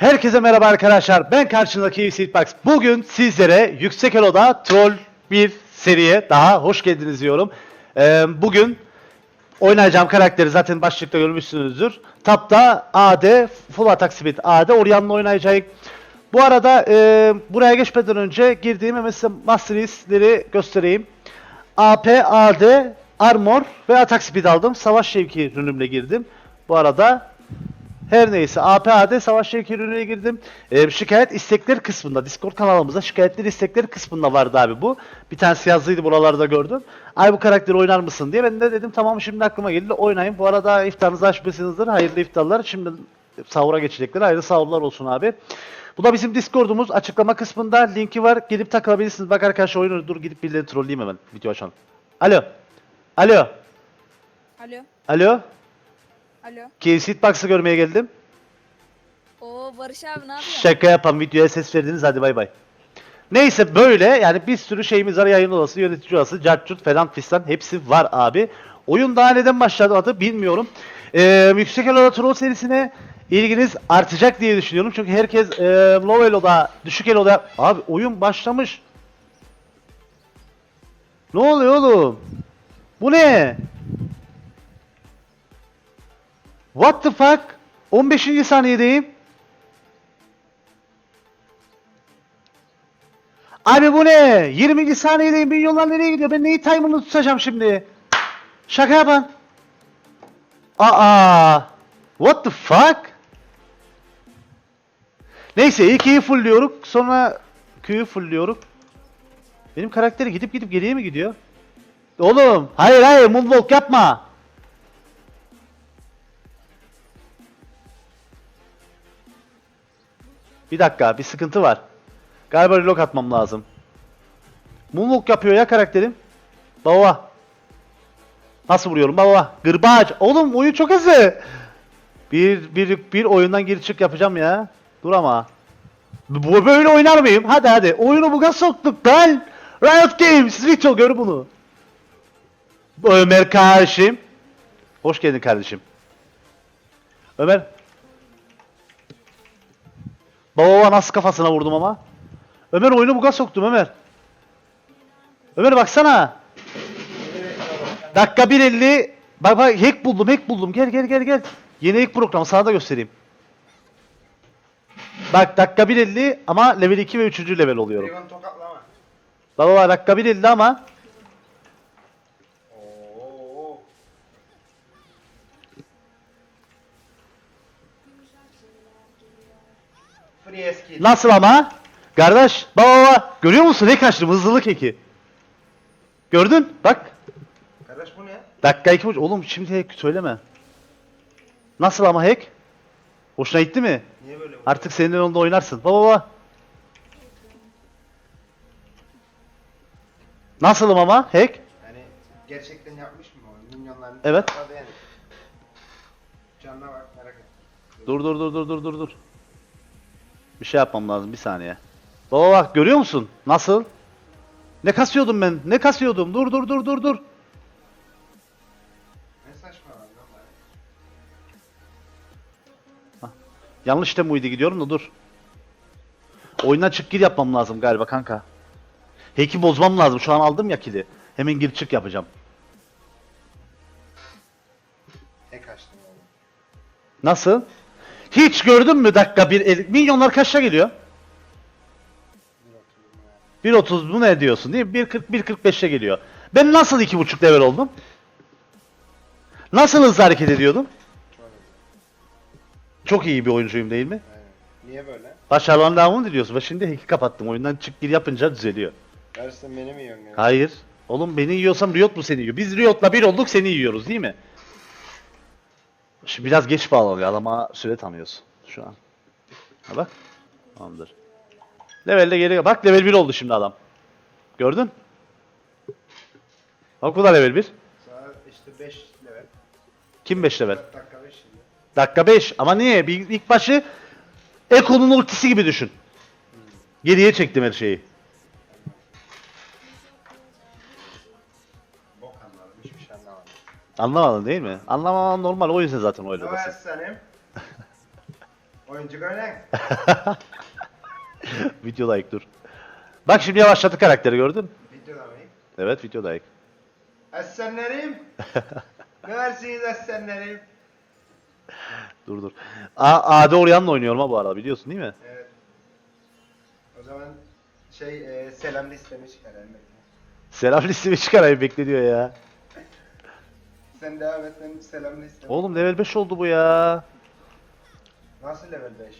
Herkese merhaba arkadaşlar. Ben karşınızdaki Box. Bugün sizlere Yüksek Elo'da Troll bir seriye daha hoş geldiniz diyorum. Ee, bugün oynayacağım karakteri zaten başlıkta görmüşsünüzdür. Tapta AD, Full Attack Speed AD Orion'la oynayacak. Bu arada e, buraya geçmeden önce girdiğim hemen size Master List'leri göstereyim. AP, AD, Armor ve Attack Speed aldım. Savaş Şevki ürünümle girdim. Bu arada her neyse APAD savaş ürününe girdim. Ee, şikayet istekler kısmında Discord kanalımızda şikayetler istekler kısmında vardı abi bu. Bir tanesi yazıydı buralarda gördüm. Ay bu karakteri oynar mısın diye ben de dedim tamam şimdi aklıma geldi oynayın. Bu arada iftarınızı açmışsınızdır. Hayırlı iftarlar. Şimdi sahura geçecekler. Hayırlı sahurlar olsun abi. Bu da bizim Discord'umuz. Açıklama kısmında linki var. Gelip takılabilirsiniz. Bak arkadaşlar oyunu dur gidip birileri trolleyeyim hemen. Video açalım. Alo. Alo. Alo, Alo. Alo. KFC Box'ı görmeye geldim. Oo Barış abi ne yapıyorsun? Şaka yapan videoya ses verdiniz hadi bay bay. Neyse böyle yani bir sürü şeyimiz var yayın odası, yönetici odası, cartçut falan fistan hepsi var abi. Oyun daha neden başladı adı bilmiyorum. Ee, Yüksek Elo'da Troll serisine ilginiz artacak diye düşünüyorum. Çünkü herkes e, Low Elo'da, Düşük Elo'da... Abi oyun başlamış. Ne oluyor oğlum? Bu ne? What the fuck? 15. saniyedeyim. Abi bu ne? 20. saniyedeyim. Milyonlar nereye gidiyor? Ben neyi timer'ını tutacağım şimdi? Şaka yapan. Aa. What the fuck? Neyse ilk E'yi fullliyorum. Sonra Q'yu fullliyorum. Benim karakteri gidip gidip geriye mi gidiyor? Oğlum hayır hayır moonwalk yapma. Bir dakika bir sıkıntı var. Galiba relock atmam lazım. Moonwalk yapıyor ya karakterim. Baba. Nasıl vuruyorum baba? Gırbaç. Oğlum oyun çok hızlı. Bir, bir, bir oyundan geri çık yapacağım ya. Dur ama. Bu böyle oynar mıyım? Hadi hadi. Oyunu buga soktuk lan. Riot Games. Vito gör bunu. Bu Ömer kardeşim. Hoş geldin kardeşim. Ömer. Baba nasıl kafasına vurdum ama. Ömer oyunu buga soktum Ömer. Ömer baksana. Dakika 1.50. Bak bak hack buldum hack buldum. Gel gel gel gel. Yeni hack programı sana da göstereyim. Bak dakika 1.50 ama level 2 ve 3. level oluyorum. Baba dakika 1.50 ama Oo. Nasıl ama? Kardeş baba baba görüyor musun ne kaçtım hızlılık eki. Gördün bak. Kardeş bu ne? Dakika 2 oğlum şimdi hack söyleme. Nasıl ama hack? Hoşuna gitti mi? Niye böyle bu? Artık senin onda oynarsın. Baba baba. Nasılım ama hack? Yani gerçekten yapmış mı o? Minyonların Evet. yani. Canına bak merak et. Dur dur dur dur dur dur dur. Bir şey yapmam lazım bir saniye. Baba bak görüyor musun? Nasıl? Ne kasıyordum ben? Ne kasıyordum? Dur dur dur dur dur. Ne saçma lan lan. Yanlış da muydu gidiyorum da dur. Oyundan çık gir yapmam lazım galiba kanka. Hack'i bozmam lazım. Şu an aldım ya kili. Hemen gir çık yapacağım. Tek açtım oğlum. Nasıl? Hiç gördün mü dakika bir el... Milyonlar kaçta geliyor? Bir oturdum ya. 1.30 bu ne diyorsun değil mi? 1.40 1.45'e geliyor. Ben nasıl 2.5 level oldum? Nasıl hızlı hareket ediyordum? Çok iyi. Bir oyuncuyum değil mi? Niye böyle? Başarılan devamını diliyorsun. Ve şimdi hack'i kapattım. Oyundan çık gir yapınca düzeliyor. Sen beni mi yiyorsun gene? Hayır. Oğlum beni yiyorsam Riot mu seni yiyor? Biz Riot'la bir olduk seni yiyoruz değil mi? Şimdi biraz geç bağlanıyor. Adama süre tanıyorsun şu an. Ha bak. Tamamdır. Levelde geri Bak level 1 oldu şimdi adam. Gördün? Bak bu da level 1. Sana işte 5 level. Kim 5 level? 4 dakika 5 şimdi. Dakika 5. Ama niye? Bir, ilk başı Eko'nun ultisi gibi düşün. Geriye çektim her şeyi. Anlamadın değil mi? Anlamaman normal. O yüzden zaten öyle basit. var senin? Oyuncu oynayın. Video like dur. Bak şimdi yavaşladı karakteri gördün. Videoda mı? Evet video like. Aslanlarım. ne versiniz aslanlarım? Dur dur. A Ade Oryan'la oynuyorum ha bu arada biliyorsun değil mi? Evet. O zaman şey e, selam listemi çıkaralım. bekle. Selam listemi çıkarayım bekle diyor ya. Sen devam et ben selam listemi. Oğlum level 5 oldu bu ya. Nasıl level 5?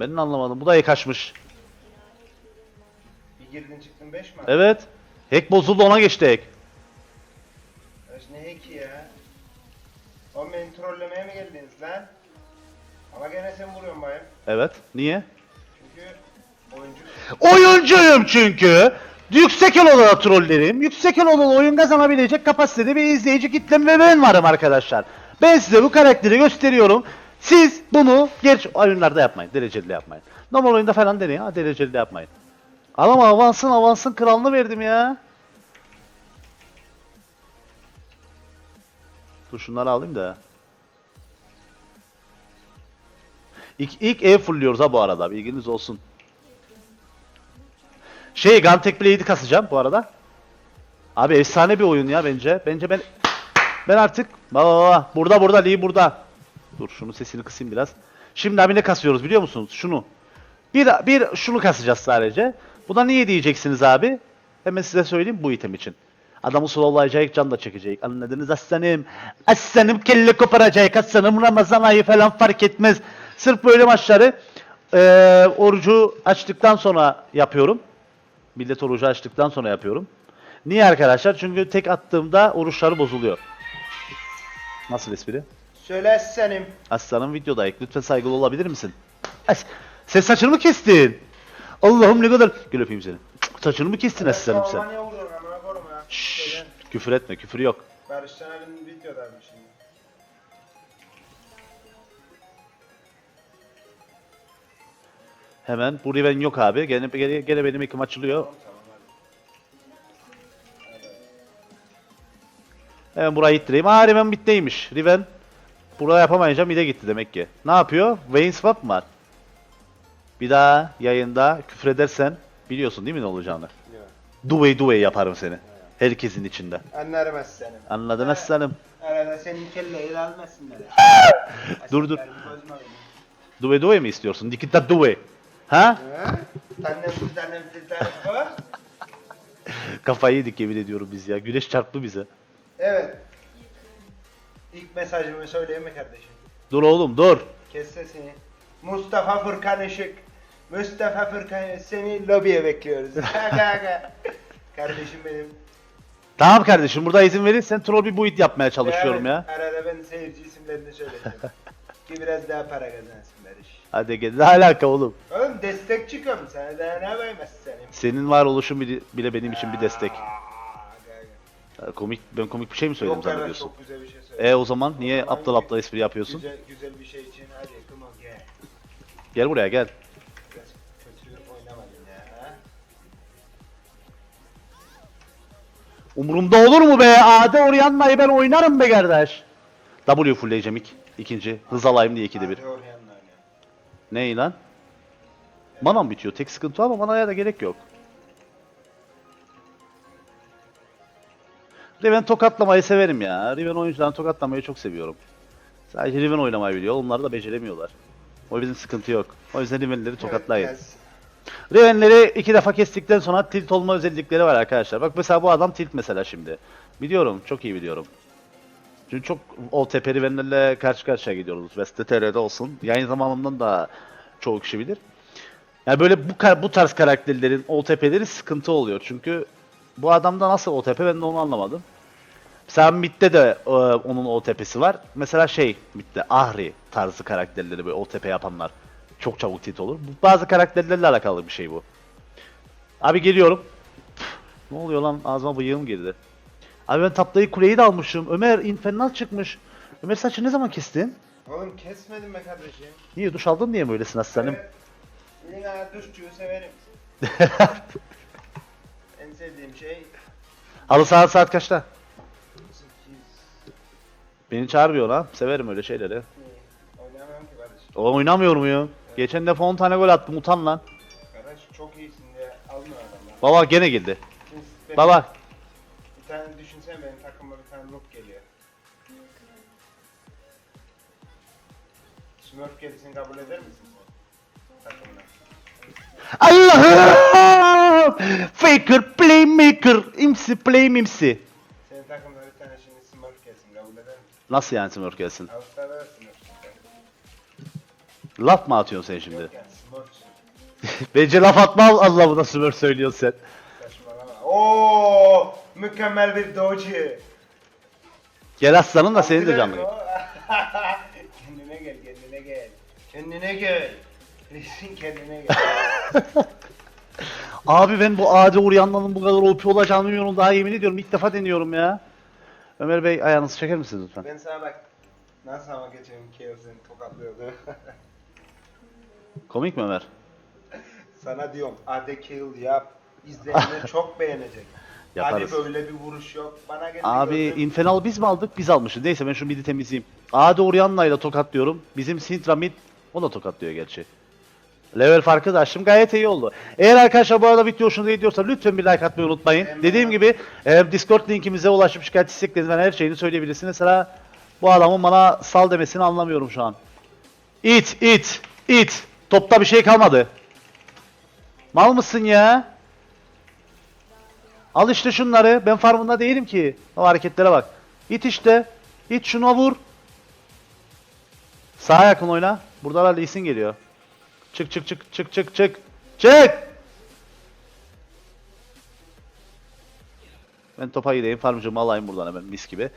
Ben de anlamadım. Bu da ek açmış. Bir girdin çıktın 5 mi? Evet. Hack bozuldu ona geçti hack. Kaç ne heki ya? Oğlum beni trollemeye mi geldiniz lan? Ama gene sen vuruyorsun bayım. Evet. Niye? Çünkü oyuncu Oyuncuyum çünkü. Yüksek eloda trollerim. Yüksek eloda oyun kazanabilecek kapasitede bir izleyici kitlem ve ben varım arkadaşlar. Ben size bu karakteri gösteriyorum. Siz bunu gerçi oyunlarda yapmayın. Dereceli de yapmayın. Normal oyunda falan deneyin. Ha dereceli de yapmayın. Ama avansın avansın kralını verdim ya. Dur şunları alayım da. İlk, ilk ev fullliyoruz ha bu arada. Bilginiz olsun. Şey Guntek Blade'i kasacağım bu arada. Abi efsane bir oyun ya bence. Bence ben ben artık baba burada burada Lee burada. Dur şunu sesini kısayım biraz. Şimdi abi ne kasıyoruz biliyor musunuz? Şunu. Bir bir şunu kasacağız sadece. Bu da niye diyeceksiniz abi? Hemen size söyleyeyim bu item için. Adamı slowlayacak, can da çekecek. Anladınız aslanım. Aslanım kelle koparacak. Aslanım Ramazan ayı falan fark etmez. Sırf böyle maçları eee orucu açtıktan sonra yapıyorum. Millet orucu açtıktan sonra yapıyorum. Niye arkadaşlar? Çünkü tek attığımda oruçları bozuluyor. Nasıl espri? Söyle aslanım. Aslanım videodayık. Lütfen saygılı olabilir misin? Ay, sen saçını mı kestin? Allah'ım ne kadar... Gel öpeyim seni. Saçını mı kestin aslanım sen? Şşş, küfür etme, küfür yok. Barış Taner'in videodaymış Hemen. Bu Riven yok abi. Gene, gene, gene benim ekim açılıyor. Hemen burayı ittireyim. Aa Riven bitteymiş. Riven. Burada yapamayınca mide gitti demek ki. Ne yapıyor? Vayne swap mı var? Bir daha yayında küfür edersen biliyorsun değil mi ne olacağını? Duvey duvey yaparım seni. Herkesin içinde. Anlarım aslanım. Anladın aslanım. Arada senin kelleyi de almasınlar. Dur, dur. Duvey duvey mi istiyorsun? Dikita duvey. Ha? Kafayı yedik yemin ediyorum biz ya. Güneş çarptı bize. Evet. İlk mesajımı söyleyeyim mi kardeşim? Dur oğlum dur. Kes sesini. Mustafa Furkan Işık. Mustafa Furkan seni lobiye bekliyoruz. Kardeşim benim. Tamam kardeşim burada izin verirsen troll bir buit yapmaya çalışıyorum ya. Arada ben seyirci isimlerini söyleyeceğim. Ki biraz daha para kazansınlar iş. Hadi gel. Ne alaka oğlum? Oğlum destek çıkıyorum sana daha ne yapayım senin? Senin var oluşun bile, bile benim için bir destek. Aa, gaga. Ya Komik ben komik bir şey mi söyledim Yok kardeş zannediyorsun? çok güzel bir şey söyledin. E o zaman niye zaman aptal aptal espri yapıyorsun? Güzel, güzel bir şey için hadi come on gel. Gel buraya gel. Biraz kötü oynamadın ya. Umurumda olur mu be? Ade Oryan'la ben oynarım be kardeş. W fullleyeceğim ilk. İkinci. Hız alayım diye ikide bir. Ney lan? Manam bitiyor. Tek sıkıntı ama manaya da gerek yok. Riven tokatlamayı severim ya. Riven oyuncularını tokatlamayı çok seviyorum. Sadece Riven oynamayı biliyor. Onlar da beceremiyorlar. O yüzden sıkıntı yok. O yüzden Riven'leri tokatlayın. Evet, Riven'leri iki defa kestikten sonra tilt olma özellikleri var arkadaşlar. Bak mesela bu adam tilt mesela şimdi. Biliyorum, çok iyi biliyorum. Çünkü çok OTP Riven'lerle karşı karşıya gidiyoruz. West TR'de olsun. Yayın zamanından da çoğu kişi bilir. Yani böyle bu bu tarz karakterlerin OTP'leri sıkıntı oluyor. Çünkü bu adamda nasıl OTP ben de onu anlamadım. Mesela Mid'de de e, onun OTP'si var. Mesela şey Mid'de Ahri tarzı karakterleri böyle OTP yapanlar çok çabuk tilt olur. Bu bazı karakterlerle alakalı bir şey bu. Abi geliyorum. Püf, ne oluyor lan ağzıma bıyığım girdi. Abi ben taplayı kuleyi de almışım. Ömer infernal çıkmış. Ömer saçı ne zaman kestin? Oğlum kesmedim be kardeşim. Niye duş aldın diye mi öylesin aslanım? Evet. Yine duşçuyu severim. en sevdiğim şey Halı saat saat kaçta? 8. Beni çağırmıyor lan. Severim öyle şeyleri. Oynamam ki kardeşim. O oynamıyor muyum? Geçen defa 10 tane gol attım utan lan. Kardeş çok iyisin diye almıyor adamlar. Baba gene girdi. Baba Tane düşünsene benim takıma bir tane noob geliyor. Smurf gerisini kabul eder misin sen? Allah'ım! Faker, playmaker, imsi, play mimsi. Senin takımda bir tane şimdi Smurf gelsin kabul eder misin? Nasıl yani Smurf gelsin? Avustralya Smurf. Laf mı atıyorsun sen şimdi? Yok yani Smurf'sun. Bence laf atma anlamında Smurf söylüyorsun sen. Oo, mükemmel bir doji. Gel aslanım da seni de canlı. kendine gel, kendine gel. Kendine gel. Resin kendine gel. Abi ben bu Adi Uryanlı'nın bu kadar OP olacağını bilmiyorum daha yemin ediyorum ilk defa deniyorum ya. Ömer Bey ayağınızı çeker misiniz lütfen? ben sana bak. Nasıl ama geçen Keo seni tokatlıyordu. Komik mi Ömer? sana diyorum Ade Kill yap. İzleyenler çok beğenecek. Yaparız. Hadi böyle bir vuruş yok. Bana geldi Abi gördün. Infernal biz mi aldık? Biz almışız. Neyse ben şu midi temizleyeyim. Adi Uryanlı ile tokatlıyorum. Bizim Sintra mid o da tokatlıyor gerçi. Level farkı da açtım gayet iyi oldu. Eğer arkadaşlar bu arada video hoşunuza gidiyorsa lütfen bir like atmayı unutmayın. Hemen. Dediğim gibi e, Discord linkimize ulaşıp şikayet isteklerinizden her şeyini söyleyebilirsiniz. Mesela bu adamın bana sal demesini anlamıyorum şu an. İt, it, it. Topta bir şey kalmadı. Mal mısın ya? Al işte şunları. Ben farmında değilim ki. O hareketlere bak. İt işte. İt şuna vur. Sağa yakın oyna. Burada da Lee Sin geliyor. Çık çık çık çık çık çık. Çık! Ben topa gideyim. Farmcımı alayım buradan hemen mis gibi.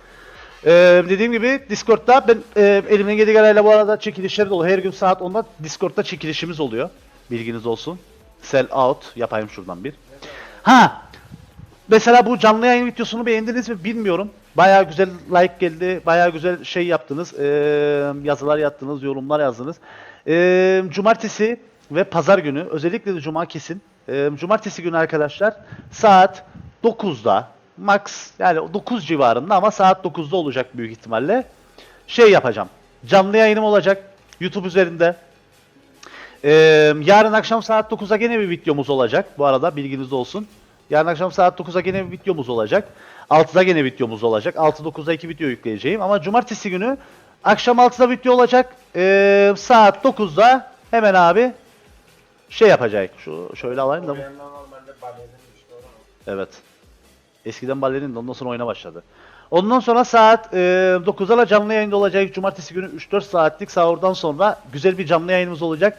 Ee, dediğim gibi Discord'da ben e, elimden geldiği kadarıyla bu arada çekilişler dolu. Her gün saat 10'da Discord'da çekilişimiz oluyor. Bilginiz olsun. Sell out yapayım şuradan bir. Ha! Mesela bu canlı yayın videosunu beğendiniz mi bilmiyorum. Bayağı güzel like geldi. Bayağı güzel şey yaptınız. Ee, yazılar yazdınız, yorumlar yazdınız. Ee, cumartesi ve pazar günü özellikle de cuma kesin. Ee, cumartesi günü arkadaşlar saat 9'da max yani 9 civarında ama saat 9'da olacak büyük ihtimalle. Şey yapacağım. Canlı yayınım olacak YouTube üzerinde. Ee, yarın akşam saat 9'a gene bir videomuz olacak. Bu arada bilginiz olsun. Yarın akşam saat 9'a gene bir videomuz olacak. 6'da gene videomuz olacak. 6-9'da iki video yükleyeceğim. Ama cumartesi günü akşam 6'da video olacak. Ee, saat 9'da hemen abi şey yapacak. Şu şöyle alayım da. Mu? Evet. Eskiden balerin de ondan sonra oyuna başladı. Ondan sonra saat e, 9'da da canlı yayında olacak. Cumartesi günü 3-4 saatlik sahurdan sonra güzel bir canlı yayınımız olacak.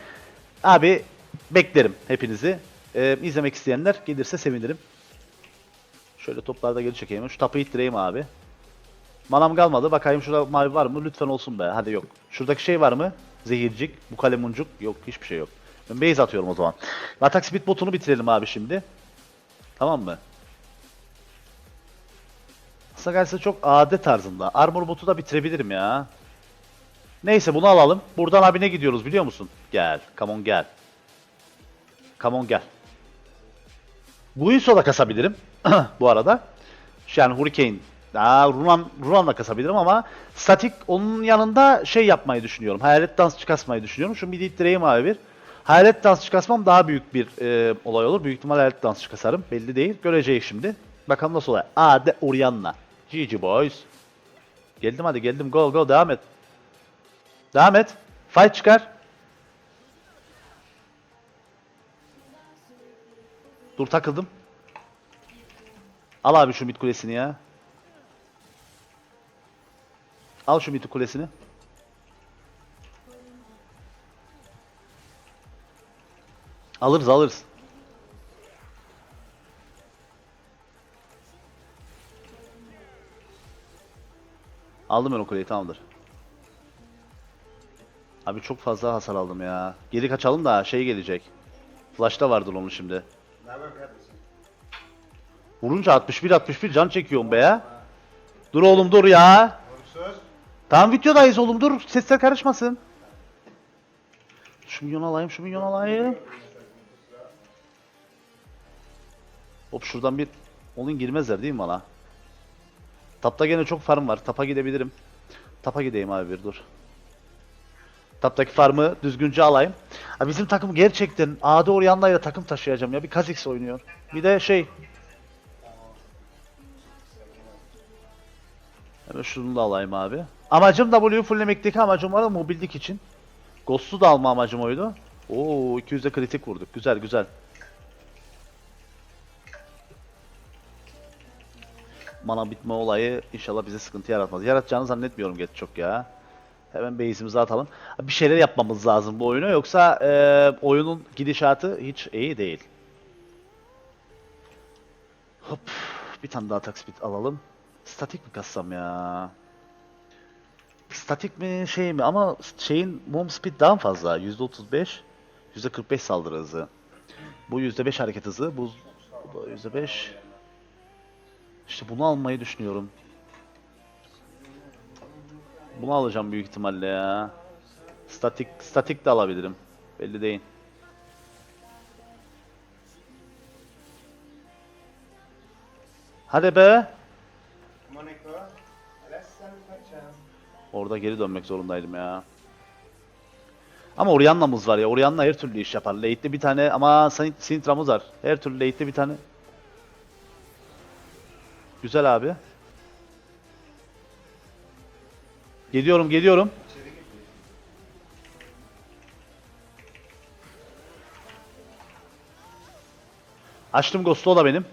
Abi beklerim hepinizi. E, izlemek isteyenler gelirse sevinirim. Şöyle toplarda geri çekeyim. Şu tapı ittireyim abi. Manam kalmadı. Bakayım şurada mavi var mı? Lütfen olsun be. Hadi yok. Şuradaki şey var mı? Zehircik. Bu kalemuncuk. Yok hiçbir şey yok. Ben base atıyorum o zaman. Atak speed botunu bitirelim abi şimdi. Tamam mı? Sakarsa çok adet tarzında. Armor botu da bitirebilirim ya. Neyse bunu alalım. Buradan abi ne gidiyoruz biliyor musun? Gel. Come on gel. Come on gel. Guinso da kasabilirim. bu arada. Yani Hurricane. Aa, Runan, Runan'la kasabilirim ama statik onun yanında şey yapmayı düşünüyorum. Hayalet dansçı kasmayı düşünüyorum. Şu midi ittireyim abi bir. Hayalet dansçı kasmam daha büyük bir e, olay olur. Büyük ihtimal hayalet dansçı kasarım. Belli değil. Göreceğiz şimdi. Bakalım nasıl olay. Aa de Orianna. GG boys. Geldim hadi geldim. Go go devam et. Devam et. Fight çıkar. Dur takıldım. Al abi şu mid kulesini ya. Al şu mid kulesini. Alırız alırız. Aldım ben o kuleyi tamamdır. Abi çok fazla hasar aldım ya. Geri kaçalım da şey gelecek. Flash'ta vardır onun şimdi. Vurunca 61 61 can çekiyorum be ya. Dur oğlum dur ya. Tamam videodayız oğlum dur. Sesler karışmasın. Şu milyon alayım şu milyon alayım. Hop şuradan bir onun girmezler değil mi bana? Tapta gene çok farm var. Tapa gidebilirim. Tapa gideyim abi bir dur. Taptaki farmı düzgünce alayım. Ha, bizim takım gerçekten AD Orianna'yla takım taşıyacağım ya. Bir Kha'Zix oynuyor. Bir de şey. Hemen şunu da alayım abi. Amacım W fulllemekteki amacım var ama mobillik için. Ghost'u da alma amacım oydu. Oo 200'e kritik vurduk. Güzel güzel. Mana bitme olayı inşallah bize sıkıntı yaratmaz. Yaratacağını zannetmiyorum geç çok ya. Hemen base'imizi atalım. Bir şeyler yapmamız lazım bu oyuna yoksa e, oyunun gidişatı hiç iyi değil. Hop. Bir tane daha attack speed alalım. Statik mi kassam ya? Statik mi şey mi? Ama şeyin mom speed daha fazla. %35, %45 saldırı hızı. Bu %5 hareket hızı. Bu, bu da %5. İşte bunu almayı düşünüyorum. Bunu alacağım büyük ihtimalle ya. Statik statik de alabilirim. Belli değil. Hadi be. Orada geri dönmek zorundaydım ya. Ama Orianna'mız var ya. Orianna her türlü iş yapar. Late'de bir tane ama Sin- Sintra'mız var. Her türlü late'de bir tane. Güzel abi. Geliyorum, geliyorum. Açtım Ghost'u o da benim.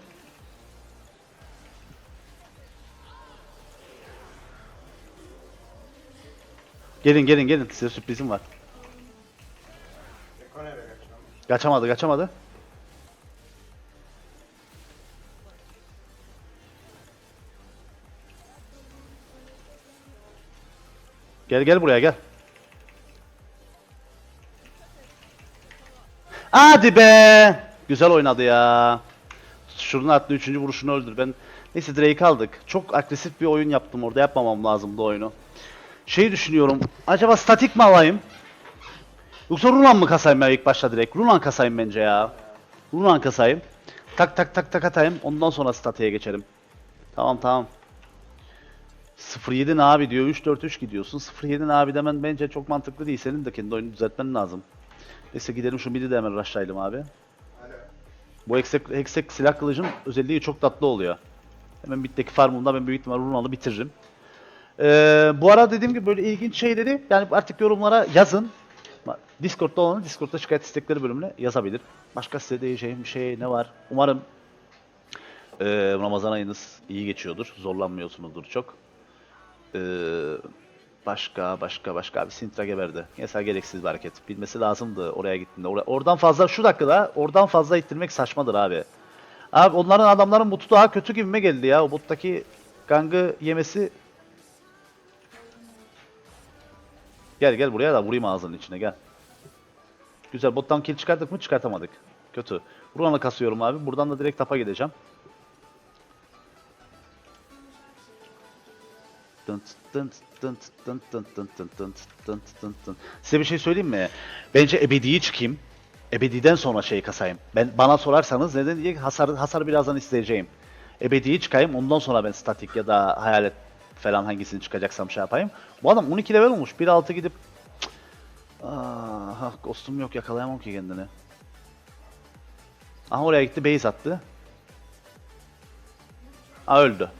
Gelin gelin gelin size sürprizim var. Kaçamadı kaçamadı. Gel gel buraya gel. Hadi be. Güzel oynadı ya. Şunun attı 3. vuruşunu öldür. Ben neyse Drake aldık. Çok agresif bir oyun yaptım orada. Yapmamam lazımdı oyunu. Şey düşünüyorum. Acaba statik mi alayım? Yoksa Runan mı kasayım ya ilk başta direkt? Runan kasayım bence ya. Runan kasayım. Tak tak tak tak atayım. Ondan sonra statiğe geçerim. Tamam tamam. 07 ne abi diyor. 3-4-3 gidiyorsun. 07 ne abi demen bence çok mantıklı değil. Senin de kendi oyunu düzeltmen lazım. Neyse gidelim şu midi de hemen rushlayalım abi. Bu Hexek, Hexek silah kılıcın özelliği çok tatlı oluyor. Hemen middeki farmımda ben büyük ihtimal Runal'ı bitiririm. Ee, bu ara dediğim gibi böyle ilginç şeyleri yani artık yorumlara yazın. Discord'da olanı Discord'da şikayet istekleri bölümüne yazabilir. Başka size diyeceğim bir şey ne var? Umarım ee, Ramazan ayınız iyi geçiyordur. Zorlanmıyorsunuzdur çok. Ee, başka başka başka abi Sintra geberdi. Mesela gereksiz bir hareket. Bilmesi lazımdı oraya gittiğinde. Oraya, oradan fazla şu dakikada oradan fazla ittirmek saçmadır abi. Abi onların adamların botu daha kötü gibime geldi ya. O bottaki gangı yemesi Gel gel buraya da vurayım ağzının içine gel. Güzel bottan kill çıkarttık mı? Çıkartamadık. Kötü. Buradan kasıyorum abi. Buradan da direkt tapa gideceğim. Size bir şey söyleyeyim mi? Bence ebediyi çıkayım. Ebediden sonra şey kasayım. Ben bana sorarsanız neden diye hasar hasar birazdan isteyeceğim. Ebediyi çıkayım ondan sonra ben statik ya da hayalet falan hangisini çıkacaksam şey yapayım. Bu adam 12 level olmuş. 1.6 gidip. Aha, kostüm yok yakalayamam ki kendini. Aha oraya gitti base attı. Aa öldü.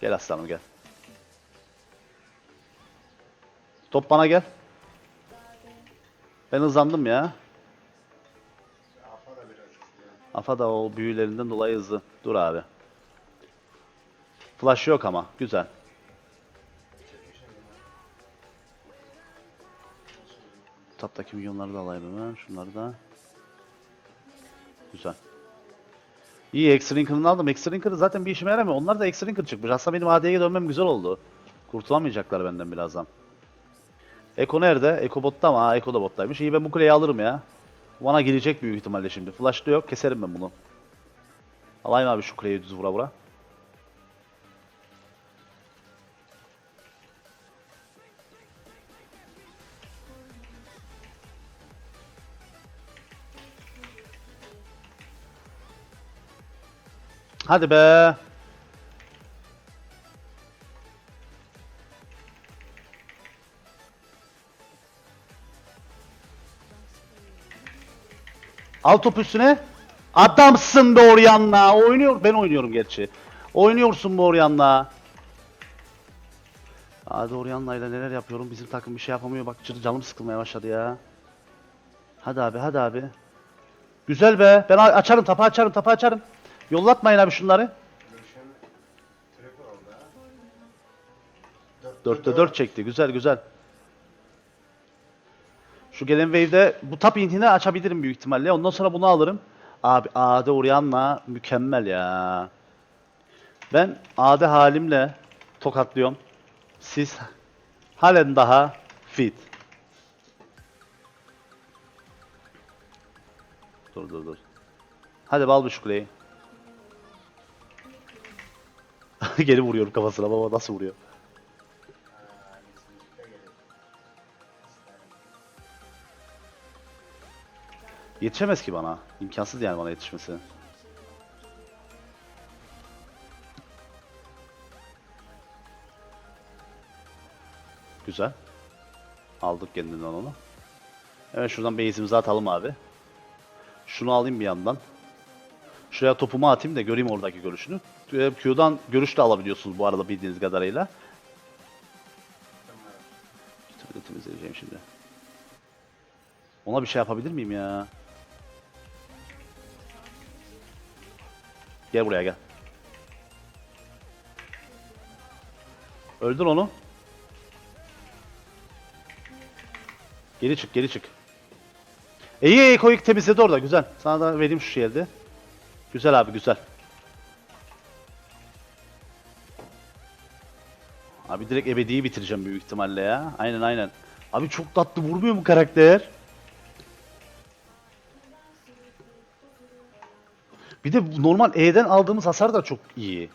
Gel aslanım gel. Top bana gel. Ben hızlandım ya. Afa da o büyülerinden dolayı hızlı. Dur abi. Flash yok ama. Güzel. Taptaki milyonları da alayım hemen. Şunları da. Güzel. İyi X-Rinker'ını aldım. X-Rinker zaten bir işime yaramıyor. Onlar da X-Rinker çıkmış. Aslında benim AD'ye dönmem güzel oldu. Kurtulamayacaklar benden birazdan. Eko nerede? Eko botta ama Eko da bottaymış. İyi ben bu kuleyi alırım ya. Bana gelecek büyük ihtimalle şimdi. Flash da yok. Keserim ben bunu. Alayım abi şu kuleyi düz vura vura. Hadi be. Al top üstüne. Adamsın be Oryan'la. Oynuyor. Ben oynuyorum gerçi. Oynuyorsun bu Oryan'la. Hadi Oryan'la ile neler yapıyorum. Bizim takım bir şey yapamıyor. Bak canım sıkılmaya başladı ya. Hadi abi hadi abi. Güzel be. Ben açarım tapa açarım tapa açarım. Yollatmayın abi şunları. 4'te 4 çekti. Güzel güzel. Şu gelen wave'de bu tap intini açabilirim büyük ihtimalle. Ondan sonra bunu alırım. Abi AD Orion'la mükemmel ya. Ben AD halimle tokatlıyorum. Siz halen daha fit. Dur dur dur. Hadi bal bu şu Geri vuruyorum kafasına baba nasıl vuruyor? Yetişemez ki bana. İmkansız yani bana yetişmesi. Güzel. Aldık kendinden onu. Evet şuradan base'imizi atalım abi. Şunu alayım bir yandan. Şuraya topumu atayım da göreyim oradaki görüşünü. Ee, Q'dan görüş de alabiliyorsunuz bu arada bildiğiniz kadarıyla. Temizleyeceğim şimdi. Ona bir şey yapabilir miyim ya? Gel buraya gel. Öldür onu. Geri çık, geri çık. İyi iyi koyuk temizledi orada güzel. Sana da vereyim şu şerde. Güzel abi güzel. Abi direkt ebediyi bitireceğim büyük ihtimalle ya. Aynen aynen. Abi çok tatlı vurmuyor mu karakter? Bir de normal E'den aldığımız hasar da çok iyi.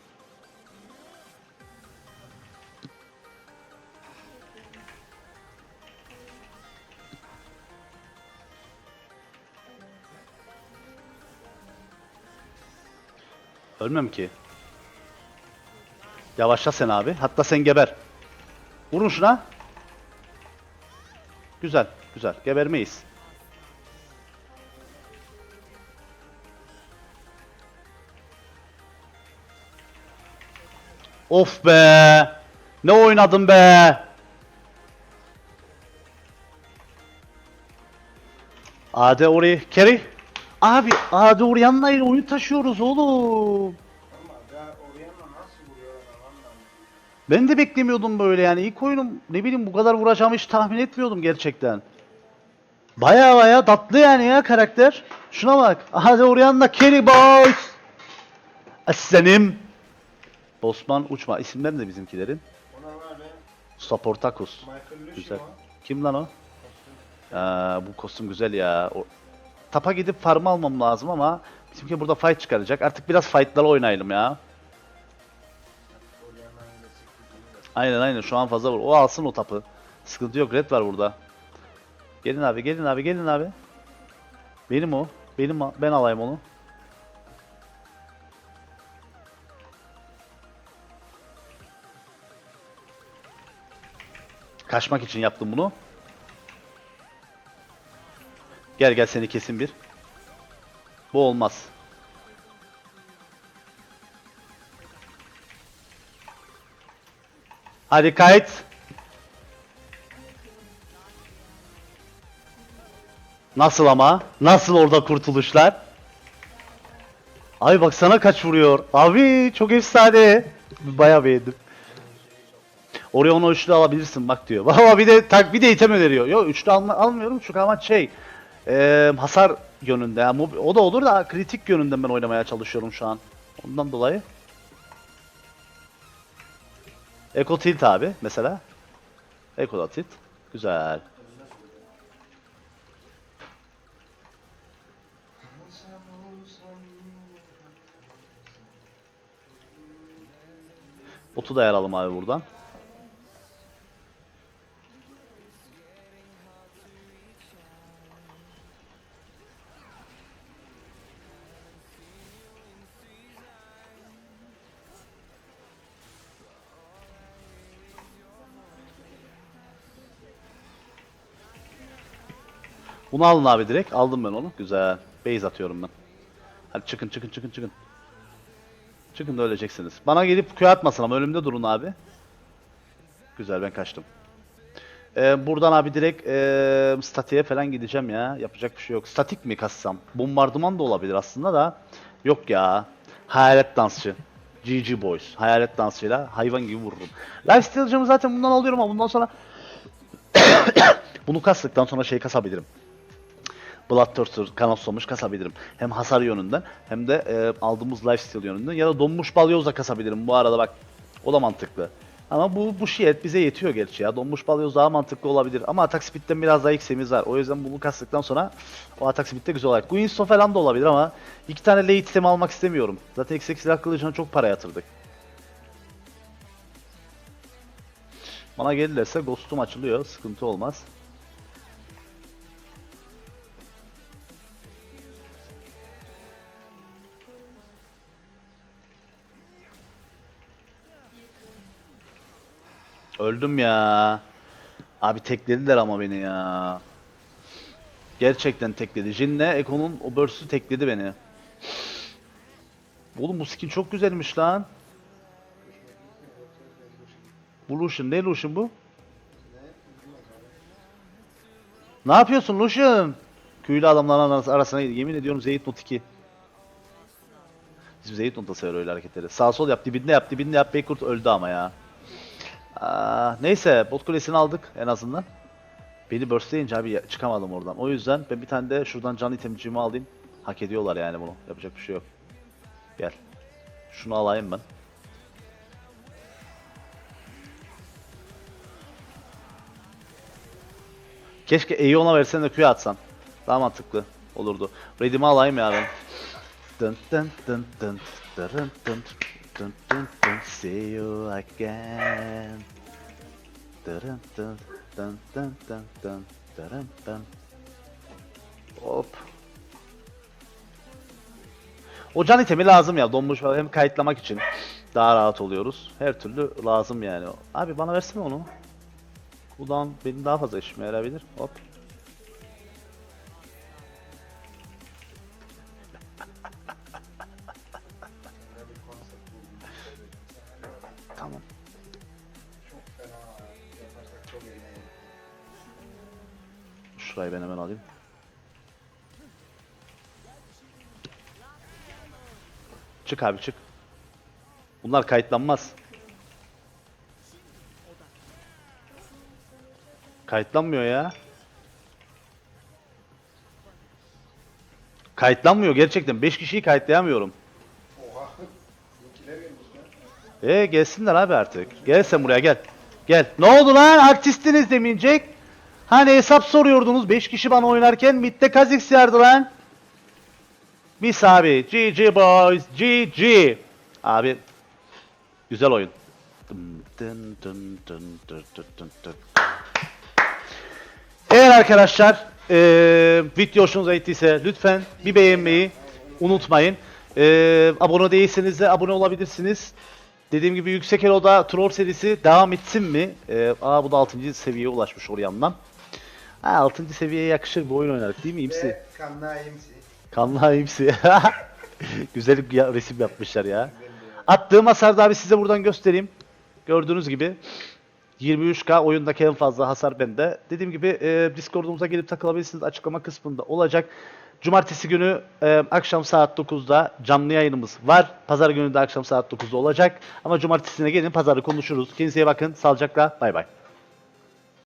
Ölmem ki. Yavaşla sen abi. Hatta sen geber. Vurun şuna. Güzel, güzel. Gebermeyiz. Of be! Ne oynadım be! Ade orayı carry. Abi Ade Oryan'la oyun taşıyoruz oğlum. Ben de beklemiyordum böyle yani. İlk oyunum ne bileyim bu kadar vuracağımı hiç tahmin etmiyordum gerçekten. Baya baya tatlı yani ya karakter. Şuna bak. Hadi oraya da carry boys. Aslanım. Osman Uçma. İsimler de bizimkilerin. Lucian Güzel. Kim lan o? Aa, bu kostüm güzel ya. O... Tapa gidip farm almam lazım ama bizimki burada fight çıkaracak. Artık biraz fight'lara oynayalım ya. Aynen aynen şu an fazla vur. O alsın o tapı. Sıkıntı yok. Red var burada. Gelin abi gelin abi gelin abi. Benim o. Benim. Ben alayım onu. Kaçmak için yaptım bunu. Gel gel seni kesin bir. Bu olmaz. Hadi kayıt. Nasıl ama? Nasıl orada kurtuluşlar? Ay baksana kaç vuruyor. Abi çok efsane. Bayağı beğendim. Oraya onu üçlü alabilirsin bak diyor. Baba bir de tak bir de item öneriyor. Yok üçlü alma, almıyorum çünkü ama şey eee, hasar yönünde. Yani o da olur da kritik yönünden ben oynamaya çalışıyorum şu an. Ondan dolayı. Eco Tilt abi mesela. Eco da Tilt. Güzel. Botu da ayaralım abi buradan. Bunu alın abi direkt. Aldım ben onu. Güzel. Base atıyorum ben. Hadi çıkın çıkın çıkın çıkın. Çıkın da öleceksiniz. Bana gelip Q atmasın ama önümde durun abi. Güzel ben kaçtım. Ee, buradan abi direkt ee, statiğe falan gideceğim ya. Yapacak bir şey yok. Statik mi kassam? Bombardıman da olabilir aslında da. Yok ya. Hayalet dansçı. GG Boys. Hayalet dansçıyla hayvan gibi vururum. Lifestyle'cımı zaten bundan alıyorum ama bundan sonra bunu kastıktan sonra şey kasabilirim. Bloodthirster, kan susamış kasabilirim. Hem hasar yönünden hem de e, aldığımız lifesteal yönünden ya da donmuş balyoz da kasabilirim bu arada bak. O da mantıklı. Ama bu bu şiyet bize yetiyor gerçi ya. Donmuş balyoz daha mantıklı olabilir. Ama atak speed'den biraz daha eksiğimiz var. O yüzden bunu kastıktan sonra o atak speed'de güzel olacak. Guinsoo falan da olabilir ama iki tane late almak istemiyorum. Zaten eksik silah kılıcına çok para yatırdık. Bana gelirlerse ghost'um açılıyor. Sıkıntı olmaz. Öldüm ya. Abi teklediler ama beni ya. Gerçekten tekledi. Jin'le Eko'nun o burst'ü tekledi beni. Oğlum bu skin çok güzelmiş lan. Bu Lucian. Ne Lucian bu? Ne yapıyorsun Lucian? Köylü adamların arası- arasına gir. Yemin ediyorum Zeyt Not 2. Bizim Zeyt Not da sever öyle hareketleri. Sağ sol yap dibinde yap dibinde yap. Baykurt öldü ama ya. Neyse bot kulesini aldık en azından. Beni burstlayınca abi çıkamadım oradan. O yüzden ben bir tane de şuradan can itemcimi alayım. Hak ediyorlar yani bunu. Yapacak bir şey yok. Gel. Şunu alayım ben. Keşke E'yi ona versen de Q'ya atsan. Daha mantıklı olurdu. Ready'mi alayım ya ben. Dın dın dın dın dın dın dın dın dın see you again. Dın dın dın dın dın dın dın dın. Hop. O can itemi lazım ya donmuş falan hem kayıtlamak için daha rahat oluyoruz. Her türlü lazım yani. Abi bana versene onu. Cooldown benim daha fazla işime yarayabilir. Hop. Çık abi çık. Bunlar kayıtlanmaz. Kayıtlanmıyor ya. Kayıtlanmıyor gerçekten. 5 kişiyi kayıtlayamıyorum. Oha. Bizimkiler gelmiş lan. E gelsinler abi artık. Gel sen buraya gel. Gel. Ne oldu lan? Artistiniz demeyecek. Hani hesap soruyordunuz 5 kişi bana oynarken midde Kha'Zix yardı lan. Mis abi. GG boys. GG. Abi. Güzel oyun. Eğer arkadaşlar eee video hoşunuza gittiyse lütfen bir beğenmeyi unutmayın. Eee abone değilseniz de abone olabilirsiniz. Dediğim gibi Yüksek Elo'da Troll serisi devam etsin mi? Eee aa bu da 6. seviyeye ulaşmış oryandan. Ha 6. seviyeye yakışır bir oyun oynarız değil mi İmsi? Ve kanlı imsi. Kanlı İmsi. Güzel bir resim yapmışlar ya. Attığım hasarda abi size buradan göstereyim. Gördüğünüz gibi 23k oyundaki en fazla hasar bende. Dediğim gibi e, Discord'umuza gelip takılabilirsiniz. Açıklama kısmında olacak. Cumartesi günü e, akşam saat 9'da canlı yayınımız var. Pazar günü de akşam saat 9'da olacak. Ama cumartesine gelin pazarı konuşuruz. Kendinize iyi bakın. Sağlıcakla. Bay bay.